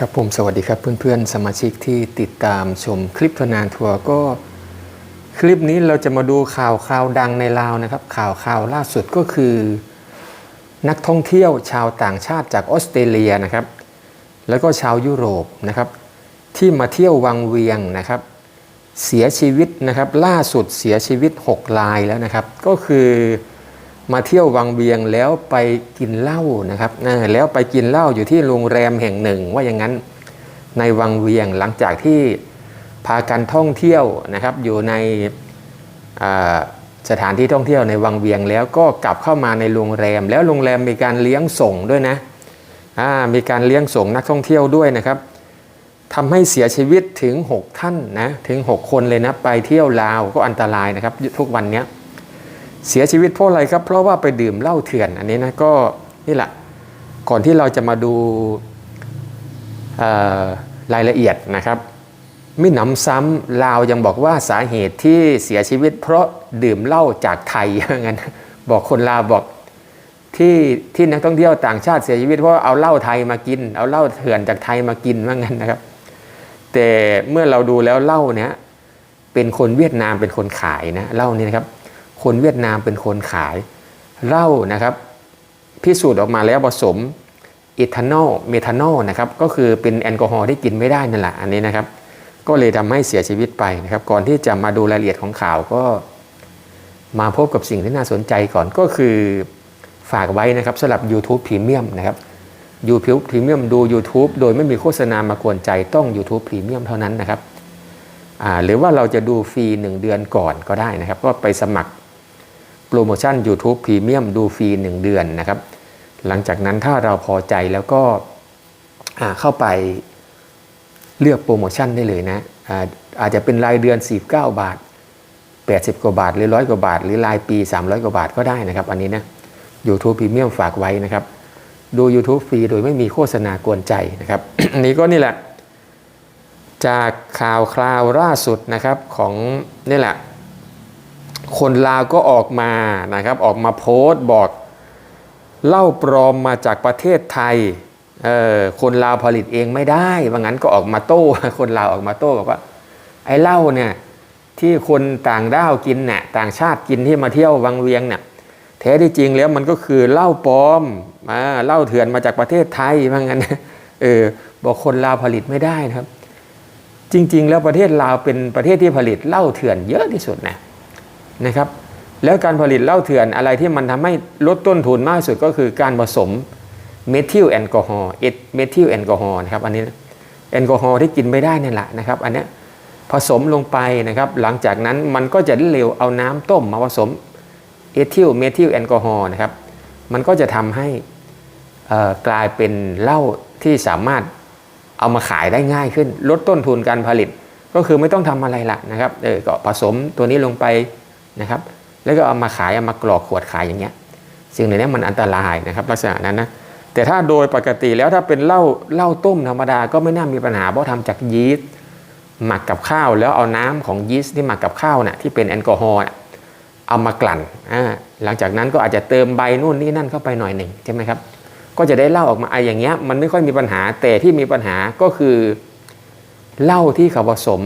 ครับผมสวัสดีครับเพื่อนๆ สมาชิกที่ติดตามชมคลิปทนานทัวร์ก็คลิปนี้เราจะมาดูข่าวข่าวดังในลาวนะครับ ข่าวข่าวล่าสุดก็คือ นักท่องเที่ยวชาวต่างชาติจากออสเตรเลียนะครับ แล้วก็ชาวยุโรปนะครับ ที่มาเที่ยววังเวียงนะครับ เสียชีวิตนะครับ ล่าสุดเสียชีวิต 6 รายแล้วนะครับ ก็คือ มาเที่ยววังเวียงแล้วไปกินเหล้านะครับแล้วไปกินเหล้าอยู่ที่โรงแรมแห่งหนึ่ง ว่าอย่างนั้นในวังเวียงหลังจากที่พากันท่องเที่ยวนะครับ อยู่ในสถานที่ท่องเที่ยวในวังเวียงแล้วก็กลับเข้ามาในโรงแรม แล้วโรงแรมมีการเลี้ยงส่งด้วยนะมีการเลี้ยงส่งนักท่องเที่ยวด้วยนะครับทำให้เสียชีวิตถึง 6 ท่านนะถึง 6 คนเลยนะไปเที่ยวลาวก็อันตรายนะครับทุกวันนี้ เสียชีวิตเพราะอะไรครับ เพราะว่าไปดื่มเหล้าเถื่อนอันนี้นะก็นี่แหละก่อนที่เราจะมาดูรายละเอียดนะครับมิหนำซ้ำลาวยังบอกว่าสาเหตุที่เสียชีวิต เพราะดื่มเหล้าจากไทยงั้นบอกคนลาวบอกที่ที่นักท่องเที่ยวต่างชาติเสียชีวิตเพราะเอาเหล้าไทยมากิน เอาเหล้าเถื่อนจากไทยมากินว่างั้นนะครับ แต่เมื่อเราดูแล้วเหล้าเนี้ยเป็นคนเวียดนามเป็นคนขายนะเหล้านี่นะครับ คนเวียดนามเป็นคนขายเหล้านะครับ พิสูจน์ออกมาแล้วผสมอิทานอลเมทานอลนะครับก็คือเป็นแอลกอฮอล์ที่กินไม่ได้นั่นแหละอันนี้นะครับ ก็เลยทำให้เสียชีวิตไปนะครับ ก่อนที่จะมาดูรายละเอียดของข่าวก็ มาพบกับสิ่งที่น่าสนใจก่อนก็คือฝากไว้นะครับสำหรับ YouTube Premium นะครับ YouTube Premium ดู YouTube โดยไม่มีโฆษณามากวนใจต้อง YouTube Premium เท่านั้นนะครับหรือว่าเราจะดูฟรี 1 เดือนก่อนก็ได้นะครับ ก็ไปสมัคร โปรโมชั่น YouTube Premium ดูฟรี 1 เดือนนะครับ หลังจากนั้นถ้าเราพอใจแล้วก็เข้าไปเลือกโปรโมชั่นได้เลยนะอาอาจจะเป็นรายเดือน 49 บาท 80 กว่าบาท หรือร้อยกว่าบาท หรือรายปี 300 กว่าบาทก็ได้นะครับ อันนี้นะ YouTube Premium ฝากไว้นะครับ ดู YouTube ฟรีโดยไม่มีโฆษณากวนใจนะครับอันนี้ก็นี่แหละ จากข่าวคราวล่าสุดนะครับของนี่แหละ คนลาวก็ออกมานะครับออกมาโพสต์บอกเหล้าปลอมมาจากประเทศไทยเออคนลาวผลิตเองไม่ได้ว่างั้นก็ออกมาโต้ คนลาวออกมาโต้บอกว่า ไอ้เหล้าเนี่ยที่คนต่างด้าวกินเนี่ยต่างชาติกินที่มาเที่ยววังเวียงเนี่ยแท้ที่จริงแล้วมันก็คือเหล้าปลอมอ่าเหล้าเถื่อนมาจากประเทศไทยว่างั้นเออบอกคนลาวผลิตไม่ได้นะครับ จริง ๆ แล้วประเทศลาวเป็นประเทศที่ผลิตเหล้าเถื่อนเยอะที่สุดนะ นะครับแล้วการผลิตเหล้าเถื่อนอะไรที่มันทำให้ลดต้นทุนมากสุดก็คือการผสมเมทิลแอลกอฮอล์เอทเมทิลแอลกอฮอล์นะครับอันนี้แอลกอฮอล์ที่กินไม่ได้นั่แหละนะครับอันนี้ผสมลงไปนะครับหลังจากนั้นมันก็จะเร็วเอาน้ำต้มมาผสมเอทิลเมทิลแอลกอฮอล์นะครับมันก็จะทำให้กลายเป็นเหล้าที่สามารถเอามาขายได้ง่ายขึ้น ลดต้นทุนการผลิตก็คือไม่ต้องทำอะไรละนะครับเออก็ผสมตัวนี้ลงไป นะครับ แล้วก็เอามาขายเอามากรอกขวดขายอย่างเงี้ยสิ่งเหล่านี้มันอันตรายนะครับ ลักษณะนั้นนะแต่ถ้าโดยปกติแล้วถ้าเป็นเหล้าเหล้าต้มธรรมดาก็ไม่น่ามีปัญหาเพราะทำจากยีสต์หมักกับข้าว แล้วเอาน้ำของยีสต์ที่หมักกับข้าวน่ะที่เป็นแอลกอฮอล์เอามากลั่นหลังจากนั้นก็อาจจะเติมใบนู่นนี่นั่นเข้าไปหน่อยหนึ่งใช่ไหมครับก็จะได้เหล้าออกมาไออย่างเงี้ยมันไม่ค่อยมีปัญหาแต่ที่มีปัญหาก็คือเหล้าที่เขาผสม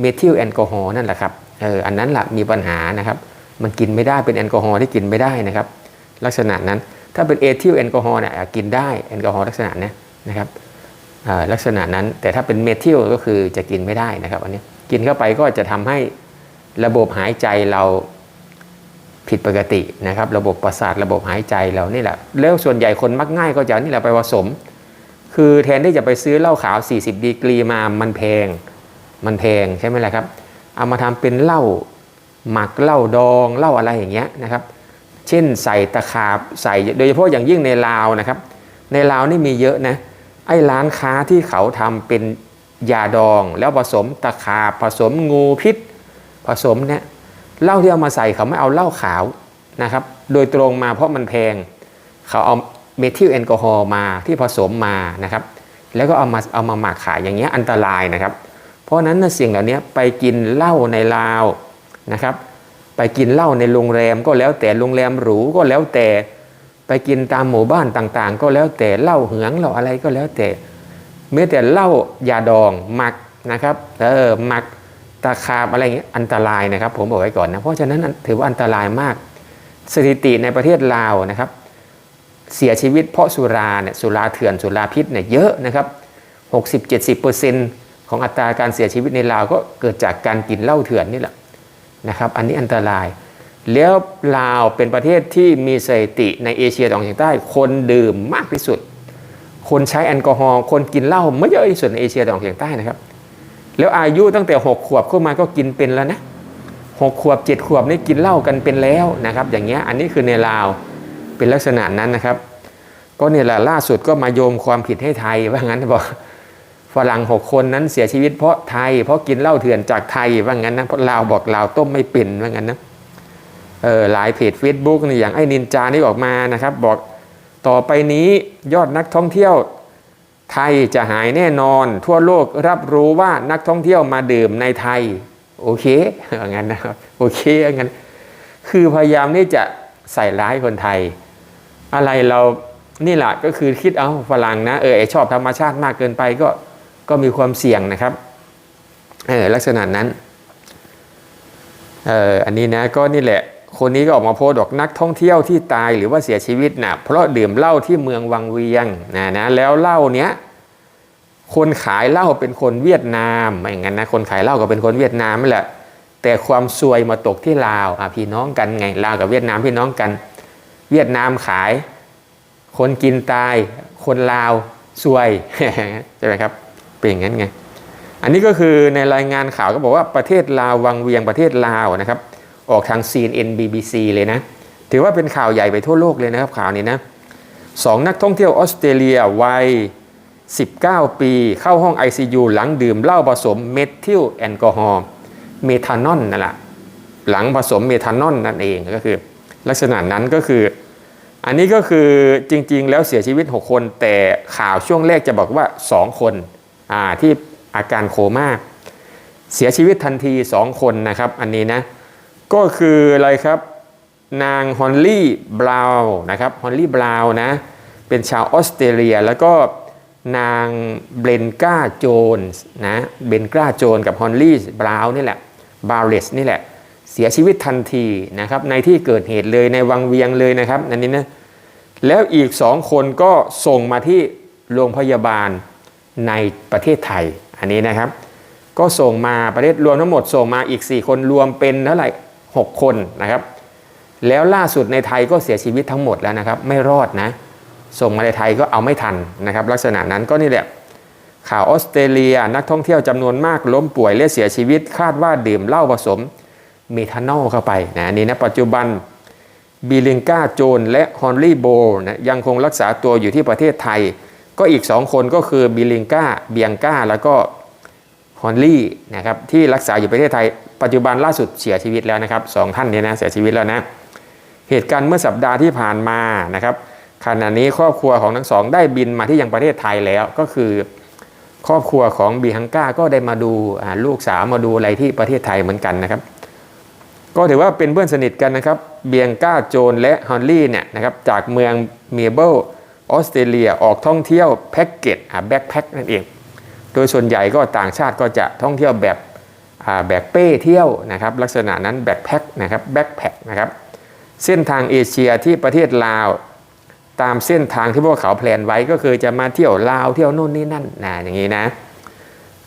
เมทิลแอลกอฮอล์นั่นแหละครับ เอออันนั้นแหละมีปัญหานะครับ มันกินไม่ได้เป็นแอลกอฮอล์ที่กินไม่ได้นะครับ ลักษณะนั้นถ้าเป็นเอทิลแอลกอฮอล์เนี่ยกินได้แอลกอฮอล์ลักษณะนี้นะครับลักษณะนั้นแต่ถ้าเป็นเมทิลก็คือจะกินไม่ได้นะครับอันนี้กินเข้าไปก็จะทำให้ระบบหายใจเราผิดปกตินะครับ ระบบประสาทระบบหายใจเรานี่แหละแล้วส่วนใหญ่คนมักง่ายก็จะนี่แหละไปผสม คือแทนที่จะไปซื้อเหล้าขาว 40 ดีกรีมามันแพง มันแพงใช่ไหมล่ะครับ เอามาทำเป็นเหล้าหมักเหล้าดองเหล้าอะไรอย่างเงี้ยนะครับ เช่นใส่ตะขาบใส่โดยเฉพาะอย่างยิ่งในลาวนะครับ ในลาวนี่มีเยอะนะไอ้ร้านค้าที่เขาทำเป็นยาดองแล้วผสมตะขาบผสมงูพิษ ผสมเนี่ยเหล้าที่เอามาใส่เขาไม่เอาเหล้าขาวนะครับโดยตรงมาเพราะมันแพง เขาเอาเมทิลแอลกอฮอล์มาที่ผสมมานะครับ แล้วก็เอามาเอามาหมักขายอย่างเงี้ยอันตรายนะครับ ราะนั้นนะสิ่งเหล่านี้ไปกินเหล้าในลาวนะครับ ไปกินเหล้าในโรงแรมก็แล้วแต่โรงแรมหรูก็แล้วแต่ไปกินตามหมู่บ้านต่างๆ ก็แล้วแต่เหล้าเหืองเหล้าอะไรก็แล้วแต่แม้แต่เหล้ายาดองหมักนะครับเออหมักตะขาบอะไรเงี้ยอันตรายนะครับ ผมบอกไว้ก่อนนะเพราะฉะนั้นถือว่าอันตรายมาก สถิติในประเทศลาวนะครับ เสียชีวิตเพราะสุราเนี่ยสุราเถื่อนสุราพิษเนี่ยเยอะนะครับ 60-70% ของอัตราการเสียชีวิตในลาวก็เกิดจากการกินเหล้าเถื่อนนี่แหละนะครับ อันนี้อันตราย แล้วลาวเป็นประเทศที่มีสถิติในเอเชียตะวันออกเฉียงใต้ คนดื่มมากที่สุด คนใช้แอลกอฮอล์คนกินเหล้าไม่เยอะที่สุดในเอเชียตะวันออกเฉียงใต้นะครับ แล้วอายุตั้งแต่ 6 ขวบเข้ามาก็กินเป็นแล้วนะหกขวบ7ขวบนี่กินเหล้ากันเป็นแล้วนะครับ อย่างเงี้ยอันนี้คือในลาวเป็นลักษณะนั้นนะครับ ก็เนี่ยแหละล่าสุดก็มาโยมความผิดให้ไทยว่างั้นบอก ฝรั่งหกคนนั้นเสียชีวิตเพราะไทย เพราะกินเหล้าเถื่อนจากไทยว่างั้นนะเพราะลาวบอกลาวต้มไม่เป็นว่างั้นนะเออหลายเพจ Facebook นี่อย่างไอ้นินจานี่ออกมานะครับ บอกต่อไปนี้ยอดนักท่องเที่ยวไทยจะหายแน่นอน ทั่วโลกรับรู้ว่านักท่องเที่ยวมาดื่มในไทย โอเคอย่างนั้นนะครับโอเคอย่างนั้นคือพยายามที่จะใส่ร้ายคนไทย อะไรเรานี่แหละก็คือคิดเอาฝรั่งนะเออชอบธรรมชาติมากเกินไปก็ ก็มีความเสี่ยงนะครับลักษณะนั้นอันนี้นะก็นี่แหละ คนนี้ก็ออกมาโพสต์บอกนักท่องเที่ยวที่ตายหรือว่าเสียชีวิตนะ่ะเพราะดื่มเหล้าที่เมืองวังเวียงนะนะแล้วเหล้าเนี้ยคนขายเหล้าเป็นคนเวียดนามอย่งนั้นนะคนขายเหล้าก็เป็นคนเวียดนามนั่นแหละแต่ความซวยมาตกที่ลาวอะพี่น้องกันไงลาวกับเวียดนามพี่น้องกัน เวียดนามขาย คนกินตาย คนลาวซวยใช่ไหมครับ เป็นอย่างนั้นไง อันนี้ก็คือในรายงานข่าวก็บอกว่าประเทศลาววังเวียงประเทศลาวนะครับ ออกทาง CNN BBC เลยนะ ถือว่าเป็นข่าวใหญ่ไปทั่วโลกเลยนะครับข่าวนี้นะสองนักท่องเที่ยวออสเตรเลียวัย 19 ปี เข้าห้อง ICU หลังดื่มเหล้าผสมเมทิลแอลกอฮอล์เมทานอลนั่นแหละหลังผสมเมทานอลนั่นเองก็คือ ลักษณะนั้นก็คือ อันนี้ก็คือจริงๆ แล้วเสียชีวิต 6 คน แต่ข่าวช่วงแรกจะบอกว่า 2 คน ที่อาการโคม่าเสียชีวิตทันที 2 คนนะครับ อันนี้นะ ก็คืออะไรครับ นางฮอนลี่บราวน์นะครับฮอนลี่บราวน์นะ เป็นชาวออสเตรเลีย แล้วก็นางเบนกาโจนส์นะเบนกาโจนกับฮอนลี่บราวน์นี่แหละบาร์เลสนี่แหละ เสียชีวิตทันทีนะครับ ในที่เกิดเหตุเลยในวังเวียงเลยนะครับอันนี้นะแล้วอีกสองคนก็ส่งมาที่โรงพยาบาล ในประเทศไทยอันนี้นะครับ ก็ส่งมาประเทศรวมทั้งหมดส่งมาอีก 4 คนรวมเป็นเท่าไหร่6คนนะครับ แล้วล่าสุดในไทยก็เสียชีวิตทั้งหมดแล้วนะครับ ไม่รอดนะ ส่งมาในไทยก็เอาไม่ทันนะครับ ลักษณะนั้นก็นี่แหละข่าวออสเตรเลียนักท่องเที่ยวจำนวนมากล้มป่วยและเสียชีวิตคาดว่าดื่มเหล้าผสมเมทานอลเข้าไปนะนนี้นะปัจจุบันบิลิงกาโจนและฮอนรี่โบนะยังคงรักษาตัวอยู่ที่ประเทศไทย ก็อีก 2 คนก็คือบิลิงกาเบียงกาแล้วก็ฮอนรี่นะครับที่รักษาอยู่ประเทศไทย ปัจจุบันล่าสุดเสียชีวิตแล้วนะครับสองท่านนี้นะเสียชีวิตแล้วนะเหตุการณ์เมื่อสัปดาห์ที่ผ่านมานะครับขณะนี้ครอบครัวของทั้งสองได้บินมาที่ยังประเทศไทยแล้วก็คือ ครอบครัวของบีฮังก้าก็ได้มาดูลูกสาวมาดูอะไรที่ประเทศไทยเหมือนกันนะครับ ก็ถือว่าเป็นเพื่อนสนิทกันนะครับเบียงก้าโจนและฮอนลี่เนี่ยนะครับจากเมืองเมเบิล ออสเตรเลียออกท่องเที่ยวแพ็กเกจแบ็คแพ็คนั่นเอง โดยส่วนใหญ่ก็ต่างชาติก็จะท่องเที่ยวแบบแบกเป้เที่ยวนะครับลักษณะนั้นแบ็คแพ็คนะครับแบ็คแพ็คนะครับเส้นทางเอเชียที่ประเทศลาวตามเส้นทางที่พวกเขาแพลนไว้ก็คือจะมาเที่ยวลาวเที่ยวโน่นนี่นั่นนะอย่างนี้นะ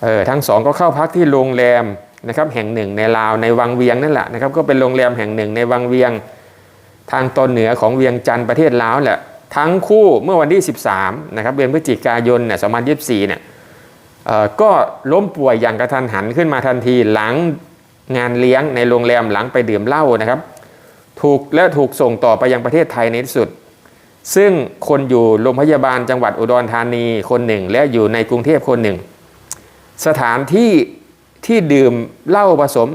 เออทั้งสองก็เข้าพักที่โรงแรมนะครับแห่งหนึ่งในลาวในวังเวียงนั่นแหละนะครับก็เป็นโรงแรมแห่งหนึ่งในวังเวียงทางตอนเหนือของเวียงจันทร์ประเทศลาวแหละ ทั้งคู่เมื่อวันที่ 13นะครับเดือนพฤศจิกายนเนี่ย2024เนี่ยก็ล้มป่วยอย่างกระทันหันขึ้นมาทันทีหลังงานเลี้ยงในโรงแรมหลังไปดื่มเหล้านะครับ ถูกและถูกส่งต่อไปยังประเทศไทยในที่สุด ซึ่งคนอยู่โรงพยาบาลจังหวัดอุดรธานีคนหนึ่ง และอยู่ในกรุงเทพคนหนึ่ง สถานที่ที่ดื่มเหล้าผสม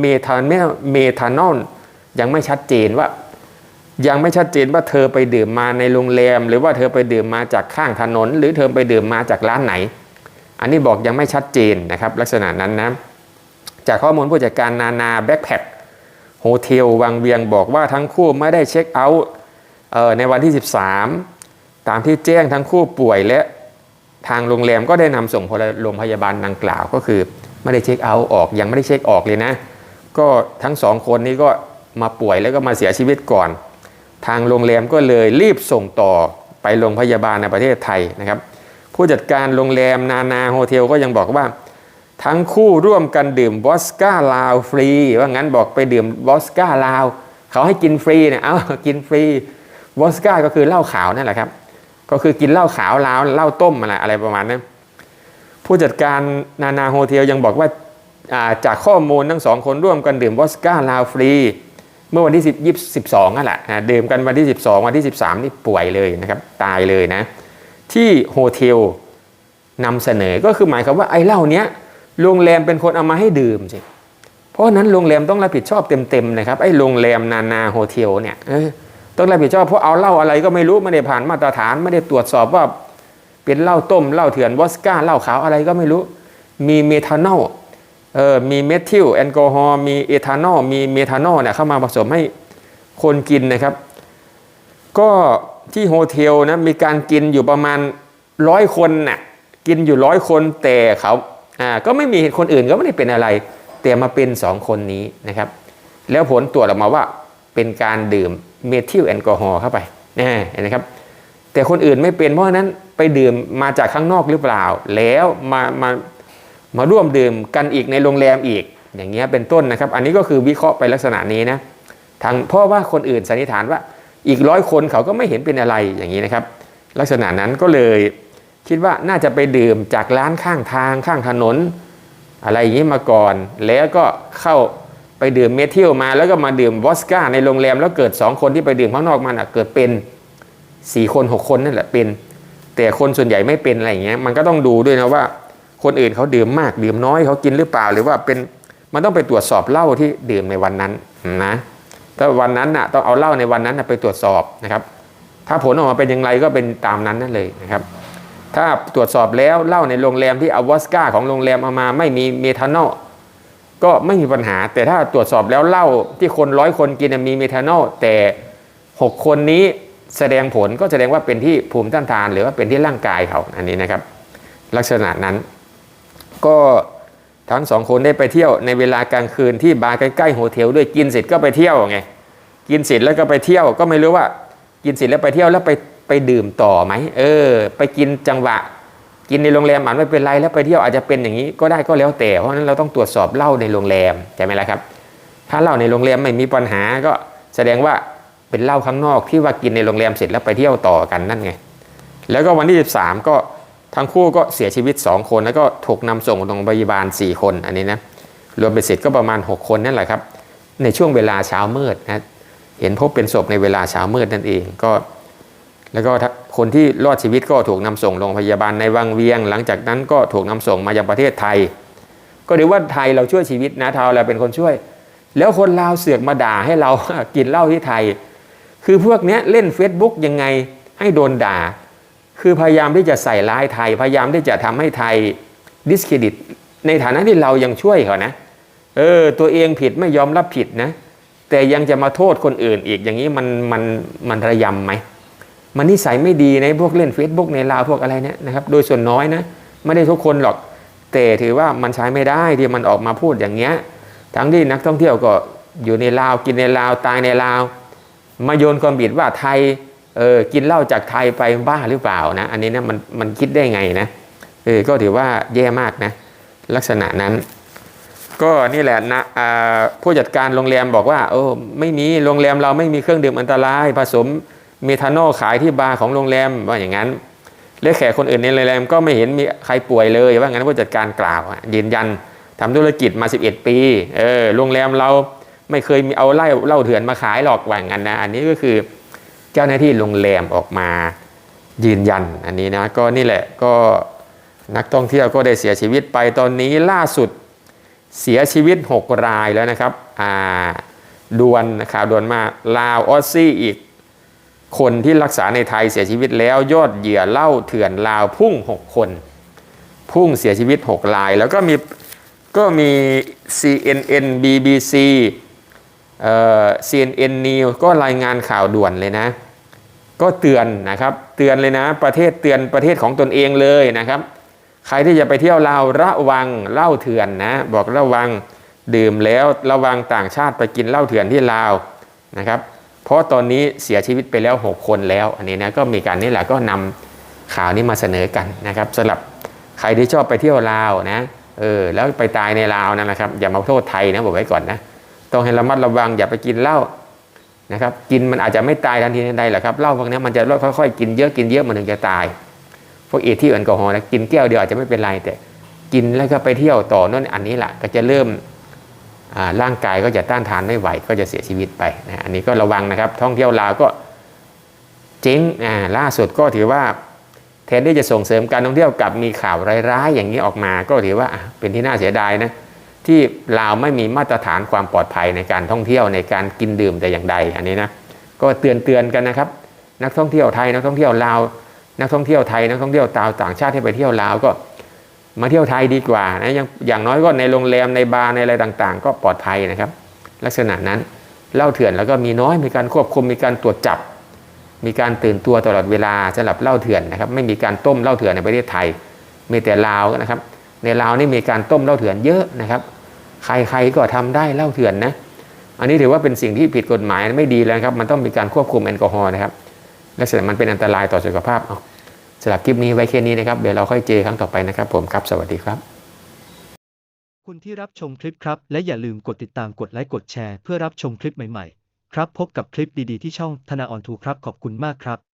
เมทานเมทานอลยังไม่ชัดเจนว่า ยังไม่ชัดเจนว่าเธอไปดื่มมาในโรงแรม หรือว่าเธอไปดื่มมาจากข้างถนน หรือเธอไปดื่มมาจากร้านไหน อันนี้บอกยังไม่ชัดเจนนะครับลักษณะนั้นนะจากข้อมูลผู้จัดการนานาแบ็คแพคโฮเทลวังเวียงบอกว่าทั้งคู่ไม่ได้เช็คเอาท์ในวันที่ 13 ตามที่แจ้งทั้งคู่ป่วยและทางโรงแรมก็ได้นำส่งโรงพยาบาลดังกล่าวก็คือไม่ได้เช็คเอาท์ออกยังไม่ได้เช็คออกเลยนะ ก็ทั้งสองคนนี้ก็มาป่วยแล้วก็มาเสียชีวิตก่อน ทางโรงแรมก็เลยรีบส่งต่อไปโรงพยาบาลในประเทศไทยนะครับ ผู้จัดการโรงแรมนานาโฮเทลก็ยังบอกว่า ทั้งคู่ร่วมกันดื่มวอสก้าลาวฟรี ว่างั้นบอกไปดื่มวอสก้าลาวเขาให้กินฟรีเนี่ยเอากินฟรีวอสก้าก็คือเหล้าขาวนั่นแหละครับ ก็คือกินเหล้าขาวลาวเหล้าต้มอะไรอะไรประมาณนั้นผู้จัดการนานาโฮเทลยังบอกว่าจากข้อมูลทั้งสองคนร่วมกันดื่มวอสก้าลาวฟรี เมื่อวันที่10 20 12นั่นแหละอ่าดื่มกันวันที่ 12 วันที่ 13 นี่ป่วยเลยนะครับตายเลยนะ ที่โฮเทลนำเสนอก็คือหมายความว่าไอ้เหล้าเนี้ยโรงแรมเป็นคนเอามาให้ดื่มสิเพราะนั้นโรงแรมต้องรับผิดชอบเต็มๆนะครับไอ้โรงแรมนานาโฮเทลเนี่ยต้องรับผิดชอบเพราะเอาเหล้าอะไรก็ไม่รู้ไม่ได้ผ่านมาตรฐานไม่ได้ตรวจสอบว่าเป็นเหล้าต้มเหล้าเถื่อนวอสก้าเหล้าขาวอะไรก็ไม่รู้ มีเมทานอล เออมีเมทิลแอลกอฮอล์มีเอทานอลมีเมทานอลเนี่ยเข้ามาผสมให้คนกินนะครับ ก็ที่โฮเทลนะมีการกินอยู่ประมาณร้อยคนน่ะกินอยู่ร้อยคนแต่เขาอ่าก็ไม่มีคนอื่นก็ไม่ได้เป็นอะไร แต่มาเป็นสองคนนี้นะครับ แล้วผลตรวจออกมาว่าเป็นการดื่มเมทิลแอลกอฮอล์เข้าไปนะเห็นไหมครับ แต่คนอื่นไม่เป็นเพราะฉะนั้นไปดื่มมาจากข้างนอกหรือเปล่า แล้วมามา มาร่วมดื่มกันอีกในโรงแรมอีก อย่างเงี้ยเป็นต้นนะครับ อันนี้ก็คือวิเคราะห์ไปลักษณะนี้นะทางเพราะว่าคนอื่นสันนิษฐานว่าอีกร้อยคนเขาก็ไม่เห็นเป็นอะไรอย่างนี้นะครับ ลักษณะนั้นก็เลยคิดว่าน่าจะไปดื่มจากร้านข้างทางข้างถนน อะไรอย่างนี้มาก่อน แล้วก็เข้าไปดื่มเมทิลมา แล้วก็มาดื่มวอสก้าในโรงแรมแล้วเกิด 2 คนที่ไปดื่มข้างนอกมันอะเกิดเป็น 4 คน 6 คนนั่นแหละเป็น แต่คนส่วนใหญ่ไม่เป็นอะไรอย่างเงี้ยมันก็ต้องดูด้วยนะว่า คนอื่นเขาดื่มมากดื่มน้อยเขากินหรือเปล่า หรือว่าเป็นมันต้องไปตรวจสอบเหล้าที่ดื่มในวันนั้นนะถ้าวันนั้นน่ะต้องเอาเหล้าในวันนั้นนะไปตรวจสอบนะครับ ถ้าผลออกมาเป็นอย่างไรก็เป็นตามนั้นนั่นเลยนะครับ ถ้าตรวจสอบแล้วเหล้าในโรงแรมที่เอาวอสก้าของโรงแรมเอามาไม่มีเมทานอลก็ไม่มีปัญหา แต่ถ้าตรวจสอบแล้วเหล้าที่คนร้อยคนกินมีเมทานอลแต่ 6 คนนี้แสดงผลก็แสดงว่าเป็นที่ภูมิต้านทาน หรือว่าเป็นที่ร่างกายเขาอันนี้นะครับ ลักษณะนั้น ก็ทั้งสองคนได้ไปเที่ยวในเวลากลางคืนที่บาร์ใกล้ๆโฮเทลด้วยกินเสร็จก็ไปเที่ยวไงกินเสร็จแล้วก็ไปเที่ยวก็ไม่รู้ว่า กินเสร็จแล้วไปเที่ยวแล้วไปไปดื่มต่อไหมเออ ไปกินจังหวะ กินในโรงแรมอาจไม่เป็นไรแล้วไปเที่ยวอาจจะเป็นอย่างนี้ก็ได้ก็แล้วแต่ เพราะฉะนั้นเราต้องตรวจสอบเหล้าในโรงแรมใช่ไหมล่ะครับ ถ้าเหล้าในโรงแรมไม่มีปัญหาก็แสดงว่าเป็นเหล้าข้างนอกที่ว่ากินในโรงแรมเสร็จแล้วไปเที่ยวต่อกันนั่นไง แล้วก็วันที่ 13 ก็ ทั้งคู่ก็เสียชีวิต 2 คน แล้วก็ถูกนำส่งโรงพยาบาล 4 คนอันนี้นะรวมเป็นเสร็จก็ประมาณ 6 คนนั่นแหละครับ ในช่วงเวลาเช้ามืดนะเห็นพบเป็นศพในเวลาเช้ามืดนั่นเองก็ แล้วก็คนที่รอดชีวิตก็ถูกนำส่งโรงพยาบาลในวังเวียง หลังจากนั้นก็ถูกนำส่งมายังประเทศไทย ก็ถือว่าไทยเราช่วยชีวิตนะเราเราเป็นคนช่วย แล้วคนลาวเสือกมาด่าให้เรากินเหล้าที่ไทย คือพวกนี้เล่น Facebook ยังไงให้โดนด่า คือพยายามที่จะใส่ร้ายไทย พยายามที่จะทำให้ไทยดิสเครดิต ในฐานะที่เรายังช่วยเขานะ เออ ตัวเองผิดไม่ยอมรับผิดนะ แต่ยังจะมาโทษคนอื่นอีกอย่างนี้มันมันมันระยำไหมมันนิสัยไม่ดีในพวกเล่น Facebook ในลาวพวกอะไรเนี่ยนะครับ โดยส่วนน้อยนะ ไม่ได้ทุกคนหรอก แต่ถือว่ามันใช้ไม่ได้ที่มันออกมาพูดอย่างเงี้ย ทั้งที่นักท่องเที่ยวก็อยู่ในลาวกินในลาวตายในลาว มาโยนความผิดว่าไทย เออกินเหล้าจากไทยไปบ้าหรือเปล่านะ อันนี้นะมันมันคิดได้ไงนะเออก็ถือว่าแย่มากนะ ลักษณะนั้น ก็นี่แหละนะผู้จัดการโรงแรมบอกว่าโอ้ไม่มีโรงแรมเราไม่มีเครื่องดื่มอันตราย ผสมเมทานอลขายที่บาร์ของโรงแรมว่าอย่างนั้นและแขกคนอื่นในโรงแรมก็ไม่เห็นมีใครป่วยเลย ว่างั้นผู้จัดการกล่าวยืนยันทำธุรกิจมา 11 ปีเออโรงแรมเราไม่เคยมีเอาเหล้าเหล้าเถื่อนมาขายหรอกว่างั้นนะอันนี้ก็คือ เจ้าหน้าที่โรงแรมออกมายืนยันอันนี้นะก็นี่แหละก็นักท่องเที่ยวก็ได้เสียชีวิตไปตอนนี้ล่าสุดเสียชีวิต 6 รายแล้วนะครับอ่าดวนข่าวดวนมาลาวออสซี่อีก คนที่รักษาในไทยเสียชีวิตแล้วยอดเหยื่อเล้าเถื่อนลาวพุ่ง 6 คน พุ่งเสียชีวิต 6 ราย แล้วก็มีก็มี CNN BBC เอ่อ CNN News ก็รายงานข่าวด่วนเลยนะ ก็เตือนนะครับ เตือนเลยนะ ประเทศเตือนประเทศของตนเองเลยนะครับ ใครที่จะไปเที่ยวลาวระวังเหล้าเถื่อนนะ บอกระวังดื่มแล้วระวังต่างชาติไปกินเหล้าเถื่อนที่ลาวนะครับ เพราะตอนนี้เสียชีวิตไปแล้ว 6 คนแล้ว อันนี้นะก็มีการนี่แหละก็นำข่าวนี้มาเสนอกันนะครับสำหรับใครที่ชอบไปเที่ยวลาวนะเออแล้วไปตายในลาวนั่นนะครับอย่ามาโทษไทยนะบอกไว้ก่อนนะ ต้องให้ระมัดระวังอย่าไปกินเหล้านะครับ กินมันอาจจะไม่ตายทันทีทันใดหรอกครับเหล้าพวกนี้มันจะค่อยๆกินเยอะกินเยอะมันถึงจะตายพวกเอที่แอลกอฮอล์นะกินแก้วเดียวอาจจะไม่เป็นไรแต่กินแล้วก็ไปเที่ยวต่อนั่นอันนี้แหละก็จะเริ่มร่างกายก็จะต้านทานไม่ไหวก็จะเสียชีวิตไปนะอันนี้ก็ระวังนะครับ ท่องเที่ยวลาวก็เจ๊งอ่าล่าสุดก็ถือว่าแทนที่จะส่งเสริมการท่องเที่ยวกลับมีข่าวร้ายๆอย่างนี้ออกมา ก็ถือว่าเป็นที่น่าเสียดายนะ ที่ลาวไม่มีมาตรฐานความปลอดภัยในการท่องเที่ยวในการกินดื่มแต่อย่างใดอันนี้นะก็เตือนเตือนๆกันนะครับ นักท่องเที่ยวไทยนักท่องเที่ยวลาวนักท่องเที่ยวไทยนักท่องเที่ยวตาวต่างชาติที่ไปเที่ยวลาวก็มาเที่ยวไทยดีกว่านะอย่างอย่างน้อยก็ในโรงแรมในบาร์ในอะไรต่างๆ ก็ปลอดภัยนะครับ ลักษณะนั้นเหล้าเถื่อนแล้วก็มีน้อยมีการควบคุมมีการตรวจจับ มีการตื่นตัวตลอดเวลาสำหรับเหล้าเถื่อนนะครับ ไม่มีการต้มเหล้าเถื่อนในประเทศไทย มีแต่ลาวนะครับ ในลาวนี่มีการต้มเหล้าเถื่อนเยอะนะครับ ใครๆก็ทำได้เหล้าเถื่อนนะอันนี้ถือว่าเป็นสิ่งที่ผิดกฎหมายไม่ดีแล้วครับ มันต้องมีการควบคุมแอลกอฮอล์นะครับ แลักษณะมันเป็นอันตรายต่อสุขภาพเอาสำหรับคลิปนี้ไว้แค่นี้นะครับ เดี๋ยวเราค่อยเจอครั้งต่อไปนะครับ ผมครับ สวัสดีครับ คุณที่รับชมคลิปครับ และอย่าลืมกดติดตามกดไลค์กดแชร์เพื่อรับชมคลิปใหม่ๆ ครับพบกับคลิปดีๆที่ช่องธนาออนทูครับขอบคุณมากครับ